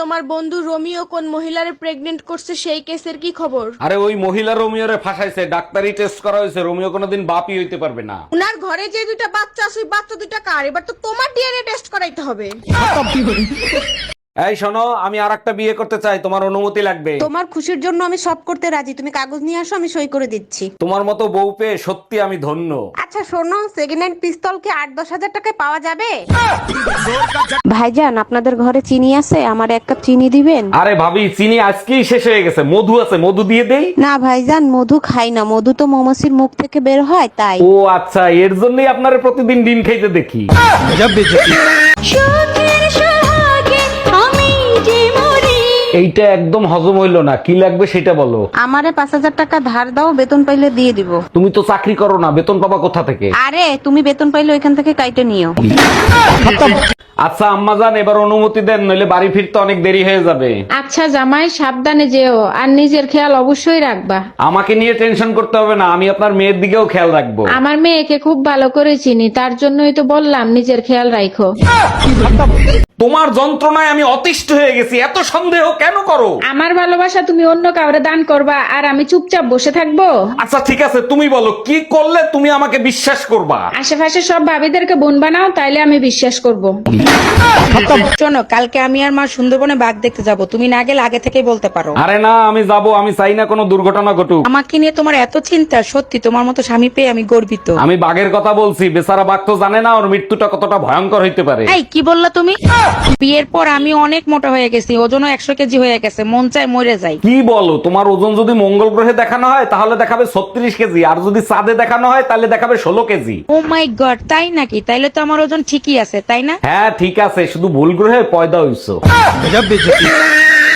তোমার বন্ধু রোমিও কোন মহিলারে প্রেগনেন্ট করছে সেই কেসের কি খবর? আরে ওই মহিলা রোমিওরে ফাঁসাইছে ডাক্তারি টেস্ট করা হয়েছে রোমিও কোনোদিন বাপি হইতে পারবে না। উনার ঘরে যে দুইটা বাচ্চা আছে ওই বাচ্চা দুইটা কার? এবার তো তোমার ডিএনএ টেস্ট করাইতে হবে। এই শোনো আমি আর একটা বিয়ে করতে চাই তোমার অনুমতি লাগবে। তোমার খুশির জন্য আমি সব করতে রাজি। তুমি কাগজ নিয়ে আসো আমি সই করে দিচ্ছি। তোমার মতো বউ পেয়ে সত্যি আমি ধন্য। আচ্ছা শোনো সেকেন্ড হ্যান্ড পিস্তল কি আট দশ হাজার টাকায় পাওয়া যাবে? ভাইজান আপনাদের ঘরে চিনি আছে? আমার এক কাপ চিনি দিবেন? আরে ভাবি চিনি আজকেই শেষ হয়ে গেছে। মধু আছে মধু দিয়ে দেই? না ভাইজান মধু খাই না। মধু তো মৌমাছির মুখ থেকে বের হয় তাই। ও আচ্ছা এর জন্যই আপনার প্রতিদিন ডিম খাইতে দেখি। এইটা একদম হজম হইল না। কি লাগবে সেটা বলো। আমারে পাঁচ হাজার টাকা ধার দাও বেতন পাইলে দিয়ে দিব। তুমি তো চাকরি করো না বেতন পাবা কোথা থেকে? আরে তুমি বেতন পাইলে ওইখান থেকে কাইটে নিও। আচ্ছা আম্মাজান এবার অনুমতি দেন নইলে বাড়ি ফিরতে অনেক দেরি হয়ে যাবে। আচ্ছা জামাই সাবধানে যেও আর নিজের খেয়াল অবশ্যই রাখবা। আমাকে নিয়ে টেনশন করতে হবে না আমি আপনার মেয়ের দিকেও খেয়াল রাখব। আমার মেয়েকে খুব ভালো করে চিনি তার জন্যই তো বললাম নিজের খেয়াল রাখো তোমার যন্ত্রণায় আমি অতিষ্ঠ হয়ে গেছি এত সন্দেহ কেন করো? আমার ভালোবাসা তুমি অন্য কাউরে দান করবা আর আমি চুপচাপ বসে থাকব? আচ্ছা ঠিক আছে তুমি বলো কি করলে তুমি আমাকে বিশ্বাস করবা? আশেপাশে সব ভাবিদেরকে বোন বানাও তাইলে আমি বিশ্বাস করব। শোনো কালকে আমি আর মা সুন্দরবনে বাঘ দেখতে যাব তুমি না গেলে আগে থেকেই বলতে পারো। আরে না আমি যাব আমি চাই না কোনো দুর্ঘটনা ঘটুক। আমাকে নিয়ে তোমার এত চিন্তা সত্যি তোমার মতো স্বামী পেয়ে আমি গর্বিত। আমি বাঘের কথা বলছি বেচারা বাঘ তো জানে না ওর মৃত্যুটা কতটা ভয়ঙ্কর হইতে পারে। এই কি বললা তুমি? বিয়ের পর আমি অনেক মোটা হয়ে গেছি ওজনও একশো কেজি হয়ে গেছে মন চায় মরে যাই। কি বলো তোমার ওজন যদি মঙ্গল গ্রহে দেখানো হয় তাহলে দেখাবে ছত্রিশ কেজি আর যদি চাঁদে দেখানো হয় তাহলে দেখাবে ষোলো কেজি। ও মাই গড তাই নাকি? তাইলে তো আমার ওজন ঠিকই আছে তাই না? হ্যাঁ ঠিক আছে শুধু ভুল গ্রহে পয়দা হইছো।